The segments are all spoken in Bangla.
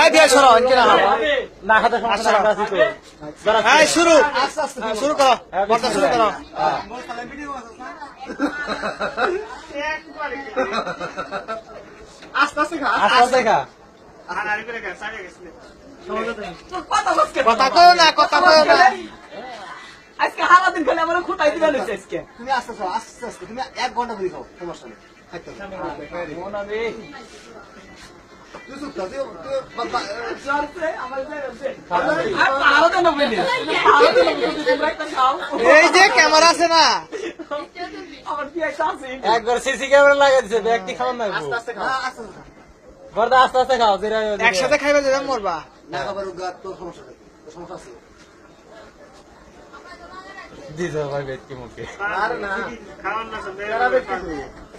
এই দিয়ে সরো ইনকে না না হাতে সমস্যা নাই, আমরা আছি তো। এই শুরু। হ্যাঁ, শুরু করো বর্তা শুরু করো। আস্তে আস্তে খা আস্তে আস্তে খা। কথা কও না কথা কও না। আজকে হারা দিন খেলে আমার খুঁটাই দিবে লইছে আজকে। তুমি আস্তে খাও আস্তে আস্তে। তুমি এক ঘণ্টা ধরে খাও সমস্যা নেই। খাইতে হবে। তুই নি নি এই যে ক্যামেরা আছে না একবার সিসি ক্যামেরা ব্যক্তি খাওয়ান না আস্তে আস্তে খাও হ্যাঁ, আস্তে আস্তে বর্দা আস্তে আস্তে খাও ধীরে ধীরে। একসাথে খাইবে যে মরবা না খাবার গা সমস্যা সমস্যা আছে দিছে ভাই ব্যক্তি মুখে আরে না তুই।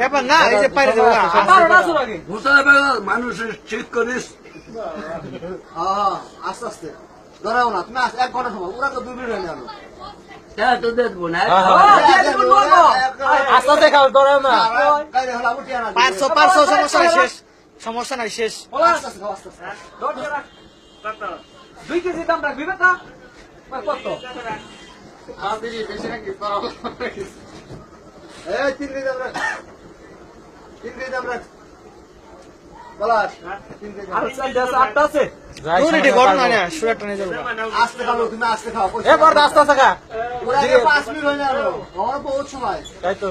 ব্যাপার না এই যে পাইরে মানুষের ঠিক করিস। আস্তে আস্তে। ধরাও না তুমি এক ঘণ্টা সময় ওরা তো দুই মিনিট হয়ে গেল হ্যাঁ তো দেখব না? হ্যাঁ, হ্যাঁ। পাঁচশো পাঁচশো সমস্যা নাই শেষ। দুই কেজি দাম রাখবি বেটা কত? তিন কেজি আমরা বলাস তিন কেজি আর চাইতে আস্তে আস্তে হয়ে গেল। আমার বহুত সময়। তাই তো।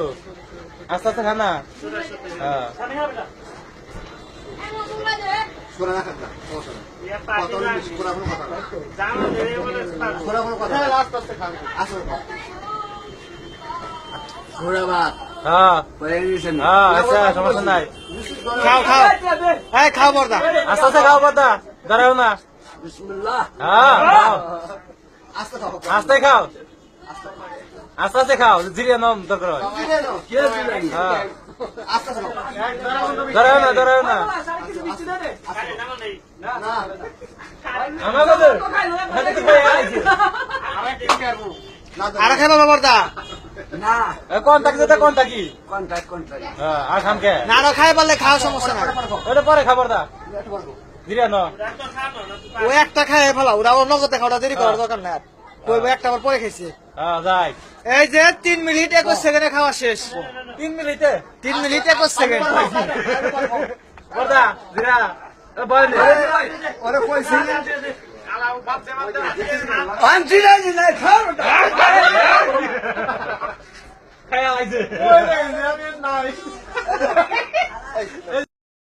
আস্তে আস্তে না। হ্যাঁ। ঘোড়া ভাত হ্যাঁ। হয়ে হ্যাঁ আচ্ছা সমস্যা নাই। খাও খাও। এই খাও বর্দা আস্তে আস্তে খাও বর্দা ধরেও না। হ্যাঁ। আস্তে খাও। আস্তে আস্তে খাও। জিরিয়ে নম দরকার হয়। হ্যাঁ। আস্তে না ধরেও না। পায়ে আইছে। না। যেটা কন্টাক্ট কন্টাক্ট হ্যাঁ আর খাম কে? না খাই পারলে খাও সমস্যা ওটা পরে খাবার দা। ন ও একটা খাই ফেলা ওরা ও নগদে খাওয়া দেরি করার দরকার নাই। কইবো একটা আবার পরে খাইছে। হ্যাঁ যাই। এই যে তিন মিনিট একুশ সেকেন্ডে খাওয়া শেষ। তিন মিনিটে? তিন মিনিট একুশ সেকেন্ড। আনছি না জি না খাও খায়া আইছে